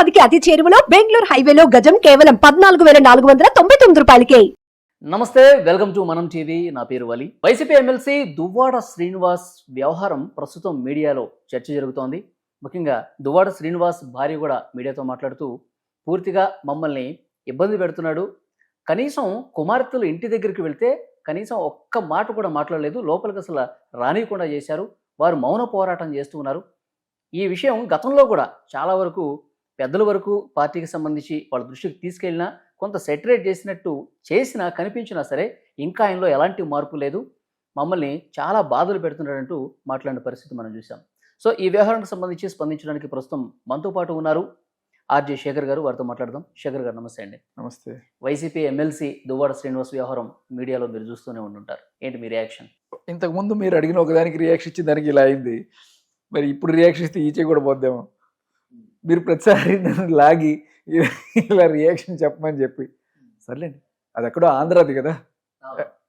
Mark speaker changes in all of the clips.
Speaker 1: హైదరాబాద్కి అతి చేరువలో బెంగళూరు హైవేలో గజం కేవలం పద్నాలుగు వేల నాలుగు వందల తొంభై తొమ్మిది రూపాయలకే.
Speaker 2: నమస్తే వెల్కమ్ టు మనం టీవీ. నా పేరు వలి. వైసీపీ ఎమ్మెల్సీ దువ్వాడ శ్రీనివాస్ వ్యవహారం ప్రస్తుతం మీడియాలో చర్చ జరుగుతోంది. ముఖ్యంగా దువ్వాడ శ్రీనివాస్ భార్య కూడా మీడియాతో మాట్లాడుతూ పూర్తిగా మమ్మల్ని ఇబ్బంది పెడుతున్నాడు. కనీసం కుమార్తెలు ఇంటి దగ్గరికి వెళ్తే కనీసం ఒక్క మాట కూడా మాట్లాడలేదు. లోపలికి అసలు రానియకుండా చేశారు. వారు మౌన పోరాటం చేస్తూ ఉన్నారు. ఈ విషయం గతంలో కూడా చాలా వరకు పెద్దల వరకు పార్టీకి సంబంధించి వాళ్ళ దృష్టికి తీసుకెళ్ళినా కొంత సెటరేట్ చేసినట్టు చేసినా కనిపించినా సరే ఇంకా ఆయనలో ఎలాంటి మార్పు లేదు. మమ్మల్ని చాలా బాధలు పెడుతున్నాడంటూ మాట్లాడిన పరిస్థితి మనం చూసాం సో ఈ వ్యవహారానికి సంబంధించి స్పందించడానికి ప్రస్తుతం మనతో పాటు ఉన్నారు ఆర్జే శేఖర్ గారు. వారితో మాట్లాడదాం. శేఖర్ గారు నమస్తే అండి.
Speaker 3: నమస్తే.
Speaker 2: వైసీపీ ఎమ్మెల్సీ దువ్వాడ శ్రీనివాస్ వ్యవహారం మీడియాలో మీరు చూస్తూనే ఉంటుంటారు ఏంటి మీ రియాక్షన్?
Speaker 3: ఇంతకు ముందు మీరు అడిగిన ఒకదానికి రియాక్షన్ ఇచ్చి దానికి ఇలా అయింది. మరి ఇప్పుడు రియాక్షన్ ఇస్తే ఈచే కూడా పోద్దాము. మీరు ప్రతిసారి నన్ను లాగి ఇలా రియాక్షన్ చెప్పమని చెప్పి. సర్లేండి అది ఎక్కడో ఆంధ్రాది కదా.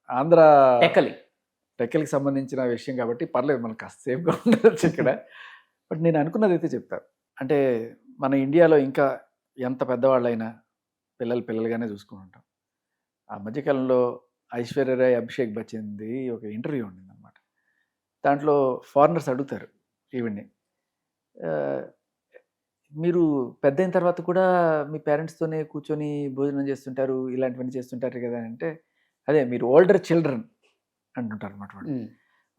Speaker 3: ఆంధ్ర
Speaker 2: టెక్కలి.
Speaker 3: టెక్కలకి సంబంధించిన విషయం కాబట్టి పర్లేదు మనకు కాస్త సేఫ్గా ఉండవచ్చు ఇక్కడ. బట్ నేను అనుకున్నది అయితే చెప్తా. అంటే మన ఇండియాలో ఇంకా ఎంత పెద్దవాళ్ళైనా పిల్లలు పిల్లలుగానే చూసుకుని ఉంటాం. ఆ మధ్యకాలంలో ఐశ్వర్యరాయ్ అభిషేక్ బచ్చన్ది ఒక ఇంటర్వ్యూ ఉండింది అనమాట దాంట్లో ఫారినర్స్ అడుగుతారు ఈవిడ్ని. "ఆ, మీరు పెద్ద అయిన తర్వాత కూడా మీ పేరెంట్స్తోనే కూర్చొని భోజనం చేస్తుంటారు ఇలాంటివన్నీ చేస్తుంటారు కదా అంటే అదే మీరు ఓల్డర్ చిల్డ్రన్ అంటుంటారు అనమాట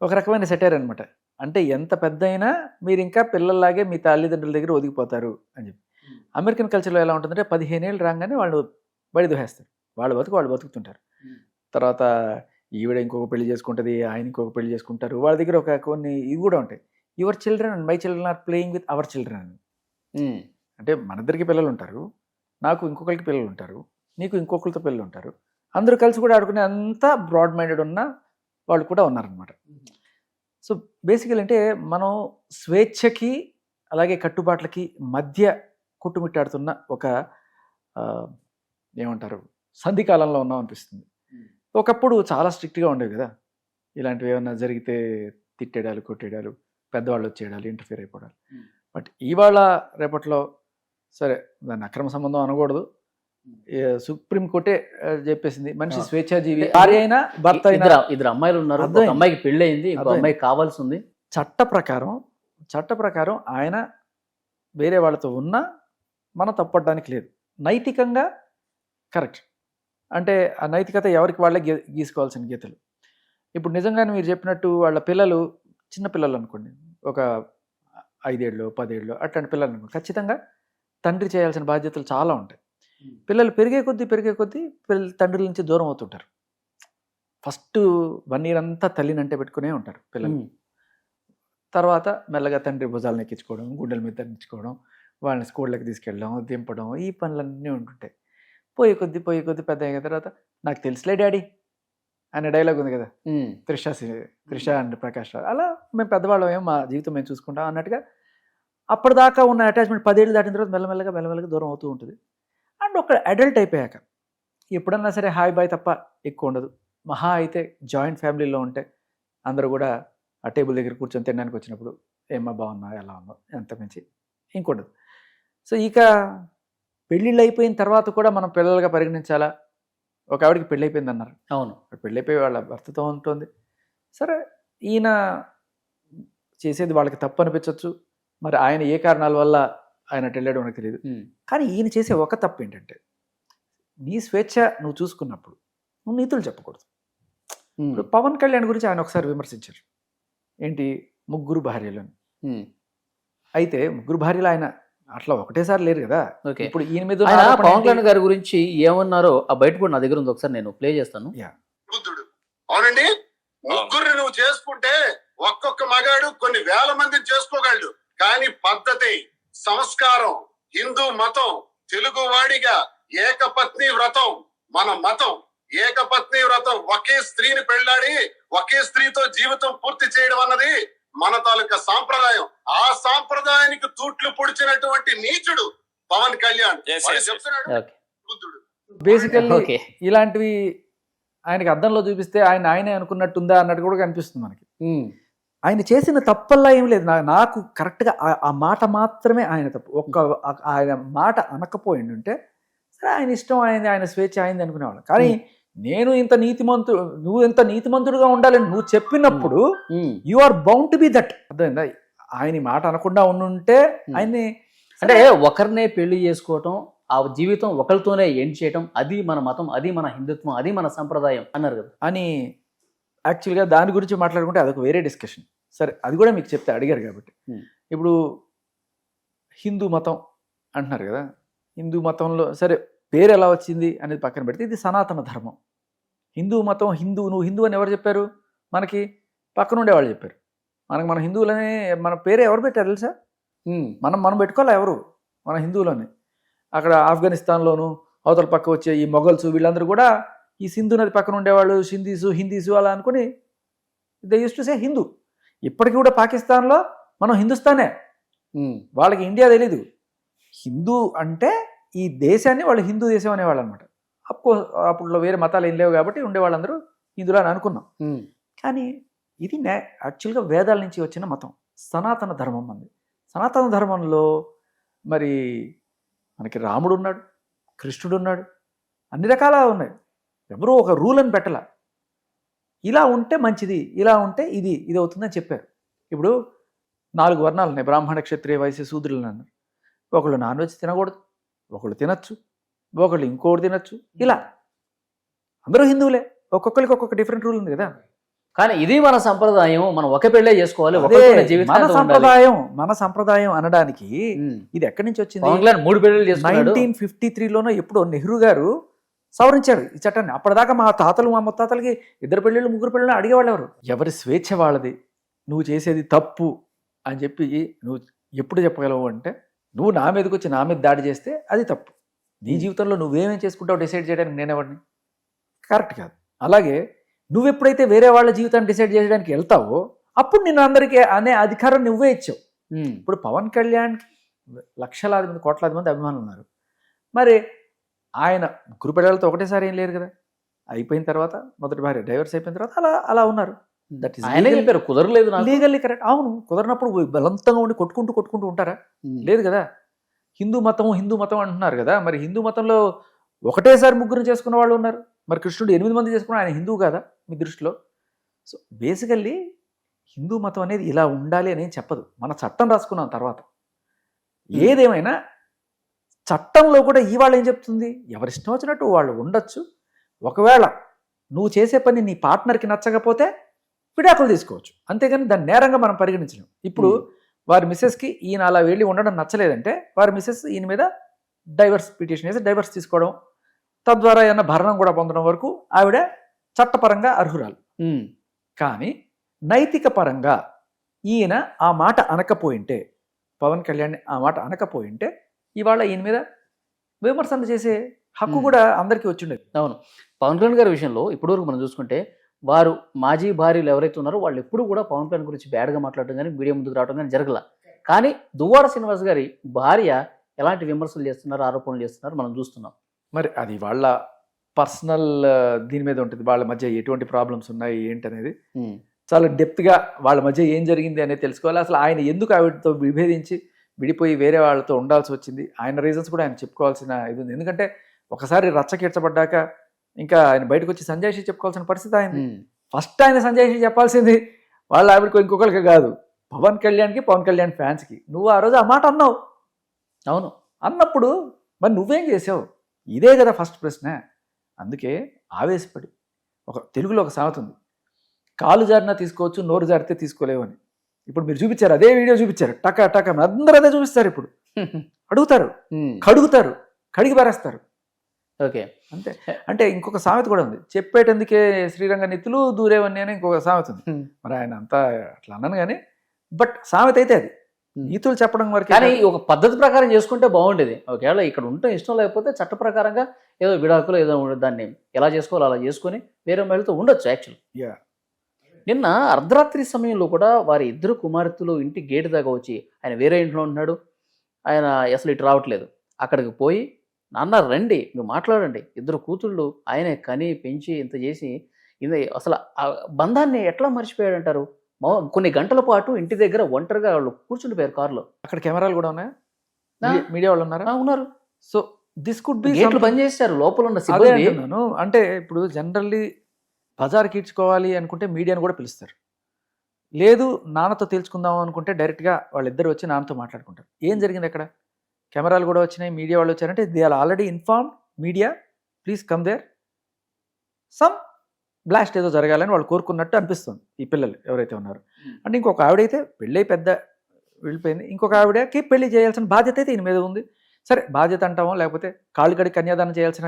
Speaker 3: ఒక రకమైన సెటైర్ అనమాట అంటే ఎంత పెద్ద అయినా మీరు ఇంకా పిల్లల్లాగే మీ తల్లిదండ్రుల దగ్గర ఒదిగిపోతారు అని చెప్పి. అమెరికన్ కల్చర్లో ఎలా ఉంటుందంటే పదిహేను ఏళ్ళు రాగానే వాళ్ళు బడి దోహేస్తారు. వాళ్ళు బతుకు వాళ్ళు బతుకుతుంటారు. తర్వాత ఈవిడ ఇంకొక పెళ్ళి చేసుకుంటుంది ఆయన ఇంకొక పెళ్ళి చేసుకుంటారు. వాళ్ళ దగ్గర ఒక కొన్ని ఇవి కూడా ఉంటాయి. Your children and my children are playing with our children అని. అంటే మన ఇద్దరికి పిల్లలు ఉంటారు నాకు ఇంకొకరికి పిల్లలు ఉంటారు నీకు ఇంకొకరితో పిల్లలు ఉంటారు అందరూ కలిసి కూడా ఆడుకునే అంత బ్రాడ్ మైండెడ్ ఉన్న వాళ్ళు కూడా ఉన్నారనమాట సో బేసికల్ అంటే మనం స్వేచ్ఛకి అలాగే కట్టుబాట్లకి మధ్య కొట్టుమిట్టాడుతున్న ఒక ఏమంటారు సంధి కాలంలో ఉన్నాం అనిపిస్తుంది. ఒకప్పుడు చాలా స్ట్రిక్ట్గా ఉండేవి కదా. ఇలాంటివి ఏమైనా జరిగితే తిట్టేడాలు కొట్టేడాలు పెద్దవాళ్ళు వచ్చేయడాలు ఇంటర్ఫియర్ అయిపోవడాలు. బట్ ఇవాళ రేపట్లో సరే దాన్ని అక్రమ సంబంధం అనకూడదు. ఏ, సుప్రీం కోర్టే ఆ, చెప్పేసింది మనిషి. స్వేచ్ఛాజీవి భార్య అయినా భర్త అయినా
Speaker 2: ఇద్దరు అమ్మాయిలు ఉన్నారు. అమ్మాయికి పెళ్ళి అయింది. అమ్మాయికి కావాల్సి ఉంది
Speaker 3: చట్ట ప్రకారం చట్ట ప్రకారం ఆయన వేరే వాళ్ళతో ఉన్నా మన తప్పడానికి లేదు నైతికంగా కరెక్ట్ అంటే ఆ నైతికత ఎవరికి వాళ్ళే గీసుకోవాల్సిన గీతలు ఇప్పుడు నిజంగానే మీరు చెప్పినట్టు వాళ్ళ పిల్లలు చిన్న పిల్లలు అనుకోండి ఒక ఐదేళ్ళు పదేళ్ళు అట్లాంటి పిల్లలు ఖచ్చితంగా తండ్రి చేయాల్సిన బాధ్యతలు చాలా ఉంటాయి. పిల్లలు పెరిగే కొద్దీ పెరిగే కొద్దీ పిల్లలు తండ్రుల నుంచి దూరం అవుతుంటారు. ఫస్ట్ వన్ ఇయర్ అంతా తల్లిని అంటే పెట్టుకునే ఉంటారు పిల్లలు. తర్వాత మెల్లగా తండ్రి భుజాలను ఎక్కించుకోవడం గుండెల మీద తగ్గించుకోవడం వాళ్ళని స్కూళ్ళకి తీసుకెళ్ళడం దింపడం ఈ పనులన్నీ ఉంటుంటాయి. పోయే కొద్దీ పోయే కొద్దీ పెద్ద అయిన తర్వాత నాకు తెలుసులే డాడీ. అనే డైలాగ్ ఉంది కదా. త్రిష త్రిష అండ్ ప్రకాష్ రావు. అలా మేము పెద్దవాళ్ళం ఏం మా జీవితం మేము చూసుకుంటాం అన్నట్టుగా అప్పటిదాకా ఉన్న అటాచ్మెంట్ పదేళ్ళు దాటిన తర్వాత మెల్లమెల్లగా మెల్లమెల్లగా దూరం అవుతూ ఉంటుంది. అండ్ ఒక అడల్ట్ అయిపోయాక ఎప్పుడన్నా సరే హాయ్ బాయ్ తప్ప ఎక్కువ ఉండదు. మహా అయితే జాయింట్ ఫ్యామిలీలో ఉంటే అందరూ కూడా ఆ టేబుల్ దగ్గర కూర్చొని తినడానికి వచ్చినప్పుడు ఏమ్మా బాగున్నా ఎలా ఉన్నావు? ఎంత మించి? ఇంకొండదు సో ఇక పెళ్ళిళ్ళు అయిపోయిన తర్వాత కూడా మనం పిల్లలుగా పరిగణించాలా? ఒక ఆవిడకి పెళ్ళి అయిపోయింది అన్నారు
Speaker 2: అవును
Speaker 3: పెళ్ళైపోయి వాళ్ళ భర్తతో ఉంటుంది. సరే ఈయన చేసేది వాళ్ళకి తప్పు అనిపించవచ్చు మరి ఆయన ఏ కారణాల వల్ల ఆయన వెళ్ళాడో మనకు తెలియదు కానీ ఈయన చేసే ఒక తప్పు ఏంటంటే నీ స్వేచ్ఛ నువ్వు చూసుకున్నప్పుడు నువ్వు నీతులు చెప్పకూడదు. ఇప్పుడు పవన్ కళ్యాణ్ గురించి ఆయన ఒకసారి విమర్శించారు. ఏంటి? ముగ్గురు భార్యలు అని.
Speaker 2: ఉమ్,
Speaker 3: అయితే ముగ్గురు భార్యలు ఆయన అట్లా ఒకటేసారి లేరు కదా.
Speaker 2: ఓకే.
Speaker 3: ఇప్పుడు ఈయన మీద
Speaker 2: పవన్? కళ్యాణ్ గారి గురించి ఏమన్నారో ఆ బయట కూడా నా దగ్గర ఉంది. ఒకసారి నేను ప్లే చేస్తాను.
Speaker 4: బుద్ధుడు. అవునండి? ముగ్గురిని నువ్వు చేసుకుంటే ఒక్కొక్క మగాడు కొన్ని వేల మందిని చేసుకోగలడు. కానీ పద్ధతి సంస్కారం హిందూ మతం తెలుగు వాడిగా ఏకపత్ని వ్రతం మన మతం. ఏకపత్ని వ్రతం ఒకే స్త్రీని పెళ్ళాడి ఒకే స్త్రీతో జీవితం పూర్తి చేయడం అన్నది మన తాలూకా సాంప్రదాయం. ఆ సాంప్రదాయానికి తూట్లు పొడిచినటువంటి నీచుడు పవన్ కళ్యాణ్. చెప్తున్నాడు.
Speaker 3: బేసికల్లీ ఇలాంటివి ఆయనకి అద్దంలో చూపిస్తే ఆయన ఆయనే అనుకున్నట్టుందా అన్నట్టు కూడా కనిపిస్తుంది మనకి.
Speaker 2: ఉమ్,
Speaker 3: ఆయన చేసిన తప్పల్లా ఏం లేదు. నాకు కరెక్ట్గా ఆ- ఆ మాట మాత్రమే ఆయన తప్పు. ఒక్క ఆయన మాట అనకపోయిండుంటే సరే ఆయన ఇష్టం ఆయన ఆయన స్వేచ్ఛ అయింది అనుకునేవాళ్ళు. కానీ నేను ఇంత నీతిమంతుడు నువ్వు ఇంత నీతిమంతుడుగా ఉండాలని నువ్వు చెప్పినప్పుడు. You are bound to be that అర్థమైందా? ఆయన మాట అనకుండా ఉండుంటే ఆయన్ని
Speaker 2: అంటే ఒకరినే పెళ్ళి చేసుకోవటం ఆ జీవితం ఒకరితోనే ఎండ్ చేయటం అది మన మతం అది మన హిందుత్వం అది మన సంప్రదాయం అన్నారు కదా.
Speaker 3: అని యాక్చువల్గా దాని గురించి మాట్లాడుకుంటే అదొక వేరే డిస్కషన్ సరే అది కూడా మీకు చెప్తే అడిగారు కాబట్టి. ఇప్పుడు హిందూ మతం అంటున్నారు కదా. హిందూ మతంలో సరే పేరు ఎలా వచ్చింది అనేది పక్కన పెడితే ఇది సనాతన ధర్మం. హిందూ మతం హిందూ నువ్వు హిందూ అని ఎవరు చెప్పారు? మనకి పక్కన ఉండేవాళ్ళు చెప్పారు. మనకి మన హిందువులని మన పేరు ఎవరు పెట్టారు తెలుసా. మనం మనం పెట్టుకోవాలి ఎవరు? మన హిందువులని. అక్కడ ఆఫ్ఘనిస్తాన్లోను అవతల పక్క వచ్చే ఈ మొఘల్స్ వీళ్ళందరూ కూడా ఈ సింధు నది పక్కన ఉండేవాళ్ళు సింధీసు హిందీసు అలా అనుకుని they use to say Hindu. ఇప్పటికీ కూడా పాకిస్తాన్లో మనం హిందుస్థానే. వాళ్ళకి ఇండియా తెలీదు. హిందూ అంటే ఈ దేశాన్ని వాళ్ళు హిందూ దేశం అనేవాళ్ళు అనమాట అప్కో అప్పుడు వేరే మతాలు ఏం లేవు కాబట్టి ఉండేవాళ్ళందరూ హిందువులు అని అనుకున్నాం.
Speaker 2: ఉమ్.
Speaker 3: కానీ ఇది నే యాక్చువల్గా వేదాల నుంచి వచ్చిన మతం సనాతన ధర్మం అంది. సనాతన ధర్మంలో మరి మనకి రాముడు ఉన్నాడు కృష్ణుడు ఉన్నాడు అన్ని రకాల ఉన్నాయి. ఎవరూ ఒక రూల్ అని పెట్టాల. ఇలా ఉంటే మంచిది ఇలా ఉంటే ఇది ఇది అవుతుందని చెప్పారు. ఇప్పుడు నాలుగు వర్ణాలు ఉన్నాయి. బ్రాహ్మణ క్షత్రియ వైశ్య శూద్రులు అన్నారు. ఒకళ్ళు నాన్ వెజ్ తినకూడదు ఒకళ్ళు తినచ్చు. ఒకళ్ళు ఇంకోటి తినచ్చు. ఇలా. అందరూ హిందువులే. ఒక్కొక్కరికి ఒక్కొక్క డిఫరెంట్ రూల్ ఉంది కదా.
Speaker 2: కానీ ఇది మన సంప్రదాయం మనం ఒక పెళ్ళే చేసుకోవాలి.
Speaker 3: మన సంప్రదాయం మన సంప్రదాయం అనడానికి. ఇది ఎక్కడి నుంచి వచ్చింది?
Speaker 2: మూడు పెళ్ళిళ్ళు చేసుకున్నాడు.
Speaker 3: నైన్టీన్ ఫిఫ్టీ త్రీలోనో ఎప్పుడో నెహ్రూ గారు సవరించారు ఈ చట్టాన్ని. అప్పటిదాకా మా తాతలు మా ముత్తాతలకి ఇద్దరు పెళ్ళిళ్ళు ముగ్గురు పెళ్ళిళ్ళు అడిగేవాళ్ళు ఎవరు? ఎవరి స్వేచ్ఛ వాళ్ళది? నువ్వు చేసేది తప్పు అని చెప్పి నువ్వు ఎప్పుడు చెప్పగలవు అంటే నువ్వు నా మీదకి వచ్చి నా మీద దాడి చేస్తే అది తప్పు. నీ జీవితంలో నువ్వేమేం చేసుకుంటావు డిసైడ్ చేయడానికి నేనెవరిని? కరెక్ట్ కాదు. అలాగే నువ్వు ఎప్పుడైతే వేరే వాళ్ళ జీవితాన్ని డిసైడ్ చేయడానికి వెళ్తావో అప్పుడు నిన్ను అందరికీ అనే అధికారం నువ్వే ఇచ్చావు. ఇప్పుడు పవన్ కళ్యాణ్కి లక్షలాది మంది కోట్లాది మంది అభిమానులు ఉన్నారు. మరి ఆయన ముగ్గురు పిల్లలతో ఒకటేసారి ఏం లేరు కదా? అయిపోయిన తర్వాత మొదటి భార్య డైవర్స్ అయిపోయిన తర్వాత అలా అలా ఉన్నారు. దట్ ఈస్
Speaker 2: ఆయనే చెప్పారు కుదరలేదు
Speaker 3: లీగల్లీ కరెక్ట్ అవును కుదరినప్పుడు బలవంతంగా ఉండి కొట్టుకుంటూ కొట్టుకుంటూ ఉంటారా. లేదు కదా? హిందూ మతం హిందూ మతం అంటున్నారు కదా. మరి హిందూ మతంలో ఒకటేసారి ముగ్గురు చేసుకున్న వాళ్ళు ఉన్నారు. మరి కృష్ణుడు ఎనిమిది మంది చేసుకున్న ఆయన హిందూ కాదా మీ దృష్టిలో? సో బేసికల్లీ హిందూ మతం అనేది ఇలా ఉండాలి అని చెప్పదు. మన చట్టం రాసుకున్నాం తర్వాత. ఏదేమైనా చట్టంలో కూడా ఇవాళ ఏం చెప్తుంది? ఎవరిష్టం వచ్చినట్టు వాళ్ళు ఉండొచ్చు. ఒకవేళ నువ్వు చేసే పని నీ పార్ట్నర్కి నచ్చకపోతే విడాకులు తీసుకోవచ్చు. అంతేగాని దాన్ని నేరంగా మనం పరిగణించలేం. ఇప్పుడు. వారి మిస్సెస్కి ఈయన అలా వెళ్ళి ఉండడం నచ్చలేదంటే వారి మిస్సెస్ ఈయన మీద డైవర్స్ పిటిషన్ వేసి డైవర్స్ తీసుకోవడం తద్వారా ఏమన్నా భరణం కూడా పొందడం వరకు ఆవిడ చట్టపరంగా అర్హురాలు. కానీ నైతిక పరంగా ఈయన ఆ మాట అనకపోయింటే పవన్ కళ్యాణ్ ఆ మాట అనకపోయింటే ఇవాళ ఈయన మీద విమర్శన చేసే హక్కు. కూడా అందరికీ వచ్చిండేది
Speaker 2: అవును పవన్ కళ్యాణ్ గారి విషయంలో ఇప్పటివరకు మనం చూసుకుంటే వారు మాజీ భార్యలు ఎవరైతే ఉన్నారో వాళ్ళు ఎప్పుడు కూడా పవన్ కళ్యాణ్ గురించి బ్యాడ్గా మాట్లాడటం కానీ మీడియా ముందుకు రావడం కానీ జరగల. కానీ దువ్వాడ శ్రీనివాస్ గారి భార్య ఎలాంటి విమర్శలు చేస్తున్నారు ఆరోపణలు చేస్తున్నారు మనం చూస్తున్నాం.
Speaker 3: మరి అది వాళ్ళ పర్సనల్ దీని మీద ఉంటుంది. వాళ్ళ మధ్య ఎటువంటి ప్రాబ్లమ్స్ ఉన్నాయి ఏంటనేది. చాలా డెప్త్గా వాళ్ళ మధ్య ఏం జరిగింది అనేది తెలుసుకోవాలి. అసలు ఆయన ఎందుకు ఆవిడతో విభేదించి విడిపోయి వేరే వాళ్ళతో ఉండాల్సి వచ్చింది? ఆయన రీజన్స్ కూడా ఆయన చెప్పుకోవాల్సిన ఇది ఉంది. ఎందుకంటే ఒకసారి రచ్చకీడ్చబడ్డాక ఇంకా ఆయన బయటకు వచ్చి సంజయ్ షీ చెప్పుకోవాల్సిన పరిస్థితి ఆయన. ఫస్ట్ ఆయన సంజయ్ షీ చెప్పాల్సింది వాళ్ళ ఆవిడకు ఇంకొకరికి కాదు పవన్ కళ్యాణ్కి పవన్ కళ్యాణ్ ఫ్యాన్స్కి. నువ్వు ఆ రోజు ఆ మాట అన్నావు.
Speaker 2: అవును.
Speaker 3: అన్నప్పుడు మరి నువ్వేం చేసావు? ఇదే కదా ఫస్ట్ ప్రశ్న. అందుకే ఆవేశపడి. ఒక తెలుగులో ఒక సామెత ఉంది. కాలు జారినా తీసుకోవచ్చు నోరు జారితే తీసుకోలేవు అని. ఇప్పుడు మీరు చూపించారు అదే వీడియో చూపించారు. టక టక అందరూ అదే చూపిస్తారు ఇప్పుడు. అడుగుతారు. కడుగుతారు. కడిగి పారేస్తారు.
Speaker 2: ఓకే.
Speaker 3: అంతే. అంటే ఇంకొక సామెత కూడా ఉంది. చెప్పేటందుకే శ్రీరంగ నిత్తులు దూరేవన్నీ అని ఇంకొక సామెత ఉంది. మరి ఆయన అంతా అట్లా అన్నాను కానీ బట్ సామెత అయితే అది. నీతులు చెప్పడం వరకు
Speaker 2: కానీ ఒక పద్ధతి ప్రకారం చేసుకుంటే బాగుండేది. ఒకవేళ ఇక్కడ ఉంటే ఇష్టం లేకపోతే చట్ట ప్రకారంగా ఏదో విడాకులు ఏదో దాన్ని ఎలా చేసుకోవాలో అలా చేసుకొని వేరే మహిళతో ఉండొచ్చు యాక్చువల్. నిన్న అర్ధరాత్రి సమయంలో కూడా వారి ఇద్దరు కుమార్తెలు ఇంటి గేటు దాకా వచ్చి ఆయన వేరే ఇంట్లో ఉంటున్నాడు. ఆయన అసలు ఇటు రావట్లేదు. అక్కడికి పోయి నాన్న రండి మీరు మాట్లాడండి. ఇద్దరు కూతుళ్ళు ఆయనే కని పెంచి ఇంత చేసి ఇది అసలు ఆ బంధాన్ని ఎట్లా మర్చిపోయాడంటారు? కొన్ని గంటల పాటు ఇంటి దగ్గర ఒంటరిగా వాళ్ళు కూర్చుండిపోయారు కారులో.
Speaker 3: అక్కడ కెమెరాలు కూడా ఉన్నాయా? మీడియా వాళ్ళు ఉన్నారా?
Speaker 2: ఉన్నారు.
Speaker 3: సో దిస్ కుడ్ బి
Speaker 2: గేట్లు బంద్ చేశారు లోపల ఉన్న సిబ్బంది.
Speaker 3: అంటే ఇప్పుడు జనరల్లీ బజార్కి ఈడ్చుకోవాలి అనుకుంటే మీడియాను కూడా పిలుస్తారు. లేదు నాన్నతో తేల్చుకుందాం అనుకుంటే డైరెక్ట్గా వాళ్ళిద్దరు వచ్చి నాన్నతో మాట్లాడుకుంటారు. ఏం జరిగింది అక్కడ? కెమెరాలు కూడా వచ్చినాయి మీడియా వాళ్ళు వచ్చారంటే they are already inform media please come there some blast ఏదో జరగాలని వాళ్ళు కోరుకున్నట్టు అనిపిస్తుంది ఈ పిల్లలు ఎవరైతే ఉన్నారు. అంటే ఇంకొక ఆవిడైతే పెళ్ళై పెద్ద వెళ్ళిపోయింది. ఇంకొక ఆవిడకి పెళ్ళి చేయాల్సిన బాధ్యత అయితే ఈయన మీద ఉంది. సరే బాధ్యత అంటామో? లేకపోతే కాళ్ళు కడిగి కన్యాదానం చేయాల్సిన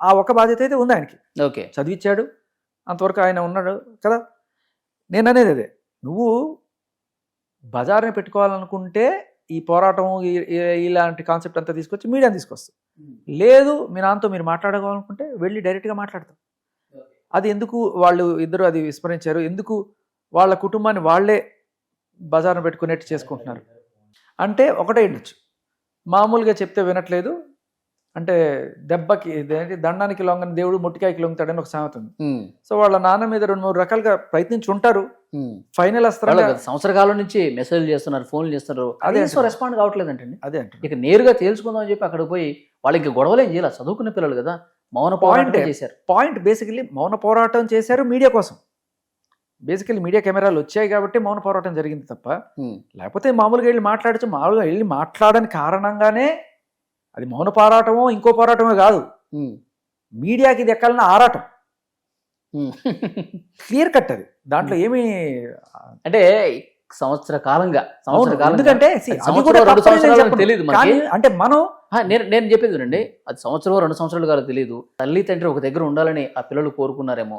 Speaker 3: ఆ ఒక బాధ్యత అయితే ఉంది ఆయనకి.
Speaker 2: ఓకే.
Speaker 3: చదివించాడు అంతవరకు ఆయన ఉన్నాడు కదా. నేను అనేది అదే. నువ్వు బజార్ని పెట్టుకోవాలనుకుంటే ఈ పోరాటం ఇలాంటి కాన్సెప్ట్ అంతా తీసుకొచ్చి మీడియాని తీసుకొస్తాం. లేదు మీ నాన్నతో మీరు మాట్లాడుకోవాలనుకుంటే వెళ్ళి డైరెక్ట్గా మాట్లాడతాం. అది ఎందుకు వాళ్ళు ఇద్దరు అది విస్మరించారు? ఎందుకు వాళ్ళ కుటుంబాన్ని వాళ్ళే బజార్ను పెట్టుకునేట్టు చేసుకుంటున్నారు? అంటే ఒకటే ఉండొచ్చు. మామూలుగా చెప్తే వినట్లేదు. అంటే దెబ్బకి ఇదేంటి దండానికి లొంగని దేవుడు ముట్టికాయకి లొంగుతాడని ఒక సామెత ఉంది. సో వాళ్ళ నాన్న మీద రెండు మూడు రకాలుగా ప్రయత్నించి ఉంటారు. ఫైనల్
Speaker 2: సంవత్సర కాలం నుంచి మెసేజ్ చేస్తున్నారు ఫోన్లు చేస్తున్నారు.
Speaker 3: అదే.
Speaker 2: రెస్పాండ్ కావట్లేదంటండి.
Speaker 3: అదే అంటున్నా.
Speaker 2: ఇక నేరుగా తేల్చుకుందాం అని చెప్పి అక్కడికి పోయి వాళ్ళకి గొడవలు చేయాలి. చదువుకునే పిల్లలు కదా మౌన పోరాటం
Speaker 3: Point.
Speaker 2: చేశారు.
Speaker 3: పాయింట్ బేసికలీ మౌన పోరాటం చేశారు మీడియా కోసం. బేసికలీ మీడియా కెమెరాలు వచ్చాయి కాబట్టి మౌన పోరాటం జరిగింది తప్ప లేకపోతే మామూలుగా వెళ్ళి మాట్లాడచ్చు మామూలుగా వెళ్ళి మాట్లాడని కారణంగానే అది మౌన పోరాటమో ఇంకో పోరాటమో కాదు. మీడియాకి ఇది ఎక్కాలన్న ఆరాటం. క్లియర్ కట్ అది. దాంట్లో ఏమీ
Speaker 2: అంటే సంవత్సర కాలంగా
Speaker 3: ఎందుకంటే.
Speaker 2: తెలియదు
Speaker 3: అంటే మనం
Speaker 2: నేను నేను చెప్పేది చూడండి అది సంవత్సరం రెండు సంవత్సరాలు కాదు తెలియదు తల్లి తండ్రి ఒక దగ్గర ఉండాలని ఆ పిల్లలు కోరుకున్నారేమో?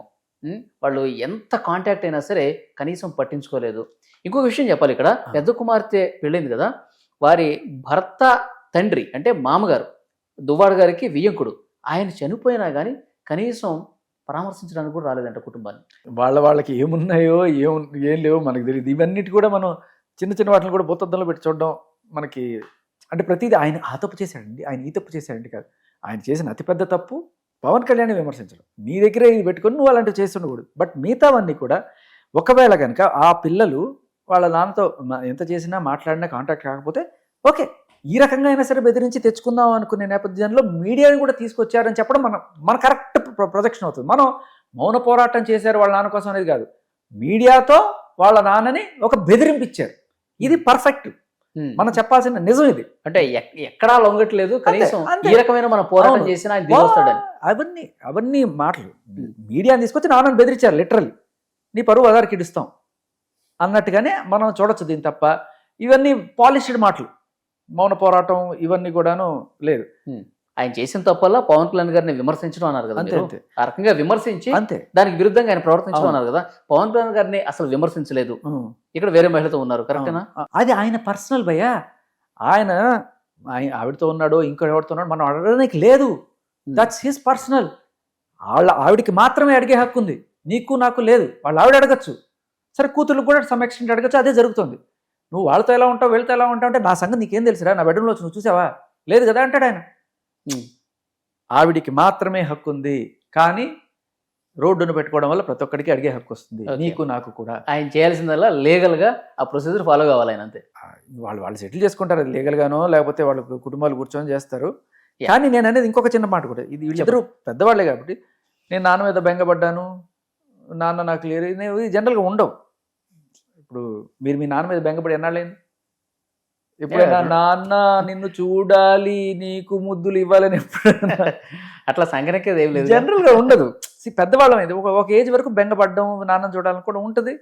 Speaker 2: వాళ్ళు ఎంత కాంటాక్ట్ అయినా సరే కనీసం పట్టించుకోలేదు. ఇంకొక విషయం చెప్పాలి ఇక్కడ. పెద్ద కుమార్తె పెళ్ళైంది కదా. వారి భర్త తండ్రి అంటే మామగారు దువ్వాడ గారికి వియ్యంకుడు. ఆయన చనిపోయినా కానీ కనీసం పరామర్శించడానికి కూడా రాలేదంట కుటుంబాన్ని.
Speaker 3: వాళ్ళ వాళ్ళకి ఏమున్నాయో ఏం ఏం లేవో మనకు తెలియదు ఇవన్నిటి కూడా మనం చిన్న చిన్న వాటిని కూడా భూతద్దంలో పెట్టి చూడడం మనకి అంటే ప్రతిదీ ఆయన ఆ తప్పు చేశాడండి ఆయన ఈ తప్పు చేశాడండి కాదు. ఆయన చేసిన అతిపెద్ద తప్పు పవన్ కళ్యాణ్ విమర్శించడం. నీ దగ్గరే ఇది పెట్టుకొని నువ్వు అలాంటివి చేస్తుండకూడదు. బట్ మిగతావన్నీ కూడా ఒకవేళ కనుక ఆ పిల్లలు వాళ్ళ నాన్నతో ఎంత చేసినా మాట్లాడినా కాంటాక్ట్ కాకపోతే ఓకే. ఈ రకంగా అయినా సరే బెదిరించి తెచ్చుకుందాం అనుకునే నేపథ్యంలో మీడియాని కూడా తీసుకొచ్చారని చెప్పడం మన మన కరెక్ట్ ప్రొజెక్షన్ అవుతుంది. మనం మౌన పోరాటం చేశారు వాళ్ళ నాన్న కోసం అనేది కాదు. మీడియాతో వాళ్ళ నాన్నని ఒక బెదిరింపిచ్చారు. ఇది పర్ఫెక్ట్. మనం చెప్పాల్సిన నిజం ఇది.
Speaker 2: అంటే ఎక్- ఎక్కడా లొంగట్లేదు. కనీసం. ఈ రకమైన మన పోరాటం. చేసినా
Speaker 3: అవన్నీ అవన్నీ మాటలు. మీడియాని తీసుకొచ్చి నాన్నని బెదిరించారు లిటరల్ నీ పరువు ఆధార్కి ఇడుస్తాం. అన్నట్టుగానే మనం చూడొచ్చు దీని తప్ప. ఇవన్నీ పాలిష్డ్ మాటలు. మౌన పోరాటం ఇవన్నీ కూడాను లేదు.
Speaker 2: ఆయన చేసిన తప్పల్లా పవన్ కళ్యాణ్ గారిని విమర్శించడం అన్నారు కదా
Speaker 3: అంతే
Speaker 2: ఆ రకంగా విమర్శించి
Speaker 3: అంతే.
Speaker 2: దానికి విరుద్ధంగా ఆయన ప్రవర్తించడం. అన్నారు కదా? పవన్ కళ్యాణ్ గారిని అసలు విమర్శించలేదు. ఇక్కడ వేరే మహిళతో ఉన్నారు కరెక్టేనా.
Speaker 3: అది ఆయన పర్సనల్ భయ్యా. ఆయన ఆవిడతో ఉన్నాడో ఇంకో ఎవరితో ఉన్నాడో మనం అడగడానికి లేదు. దట్స్ హిస్ పర్సనల్ వాళ్ళ ఆవిడికి మాత్రమే అడిగే హక్కు ఉంది నీకు నాకు లేదు. వాళ్ళ ఆవిడ అడగచ్చు. సరే కూతుర్లకు కూడా సమ్ ఎక్స్టెంట్ అడగచ్చు. అదే జరుగుతుంది. నువ్వు వాళ్ళతో ఎలా ఉంటావు వీళ్ళతో ఎలా ఉంటావు అంటే నా సంగతి నీకేం తెలుసురా? నా బెడ్రూమ్లో వచ్చి నువ్వు చూసావా? లేదు కదా అంటాడు ఆయన. ఆవిడికి మాత్రమే హక్కు ఉంది. కానీ రోడ్డును పెట్టుకోవడం వల్ల ప్రతి ఒక్కడికి అడిగే హక్కు వస్తుంది. నీకు నాకు కూడా.
Speaker 2: ఆయన చేయాల్సిందల్లా లీగల్గా ఆ ప్రొసీజర్ ఫాలో కావాలి ఆయన అంతే.
Speaker 3: వాళ్ళు వాళ్ళు సెటిల్ చేసుకుంటారు అది లీగల్ గానో లేకపోతే వాళ్ళ కుటుంబాలు కూర్చొని చేస్తారు. కానీ నేను అనేది ఇంకొక చిన్న మాట కూడా. ఇది వీళ్ళిద్దరూ పెద్దవాళ్ళే కాబట్టి నేను నాన్న మీద బెంగపడ్డాను నాన్న నాకు లేరు ఇవి జనరల్గా ఉండవు. ఇప్పుడు మీరు మీ నాన్న మీద బెంగపడి ఎన్నాళ్ళైంది ఎప్పుడైనా. నాన్న నిన్ను చూడాలి నీకు ముద్దులు ఇవ్వాలని ఎప్పుడైనా
Speaker 2: అట్లా సంగనకేది ఏం లేదు
Speaker 3: జనరల్గా ఉండదు. పెద్దవాళ్ళం ఇది. ఒక ఒక ఏజ్ వరకు బెంగపడడం నాన్న చూడాలని కూడా ఉంటుంది.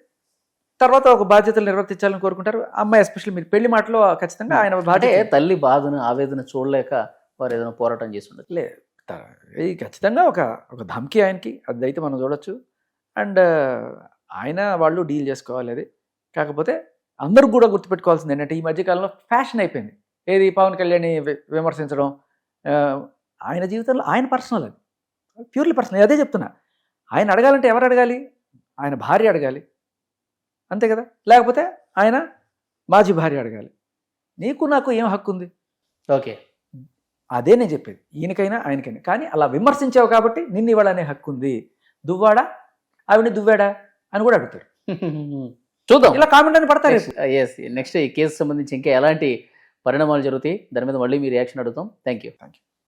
Speaker 3: తర్వాత ఒక బాధ్యతలు నిర్వర్తించాలని కోరుకుంటారు. అమ్మాయి ఎస్పెషల్లీ మీరు పెళ్ళి మాటలో ఖచ్చితంగా ఆయన బాధ్యత
Speaker 2: తల్లి బాధను ఆవేదన చూడలేక వారు ఏదైనా పోరాటం చేసి ఉండదు
Speaker 3: లే త- ఇది ఖచ్చితంగా ఒక ఒక ధమ్కి ఆయనకి. అది అయితే మనం చూడొచ్చు. అండ్ ఆయన వాళ్ళు డీల్ చేసుకోవాలి అది. కాకపోతే అందరూ కూడా గుర్తుపెట్టుకోవాల్సింది ఏంటంటే ఈ మధ్యకాలంలో ఫ్యాషన్ అయిపోయింది. ఏది పవన్ కళ్యాణ్ విమర్శించడం ఆయన జీవితంలో ఆయన పర్సనల్ అది. ప్యూర్లీ పర్సనల్ అదే చెప్తున్నా. ఆయన అడగాలంటే ఎవరు అడగాలి? ఆయన భార్య అడగాలి. అంతే కదా? లేకపోతే ఆయన మాజీ భార్య అడగాలి. నీకు నాకు ఏం హక్కు ఉంది?
Speaker 2: ఓకే.
Speaker 3: అదే నేను చెప్పేది. ఈయనకైనా ఆయనకైనా. కానీ అలా విమర్శించావు కాబట్టి నిన్ను ఇవ్వాలనే హక్కు ఉంది. దువ్వాడా? ఆవిడని దువ్వాడా? అని కూడా అడుగుతాడు.
Speaker 2: చూద్దాం.
Speaker 3: ఇలా కామెంట్ అని పడతారు
Speaker 2: ఎస్ నెక్స్ట్ ఈ కేసు సంబంధించి ఇంకా ఎలాంటి పరిణామాలు జరుగుతాయి దాని మీద మళ్ళీ మీ రియాక్షన్ అడుగుతాం. Thank you
Speaker 3: thank you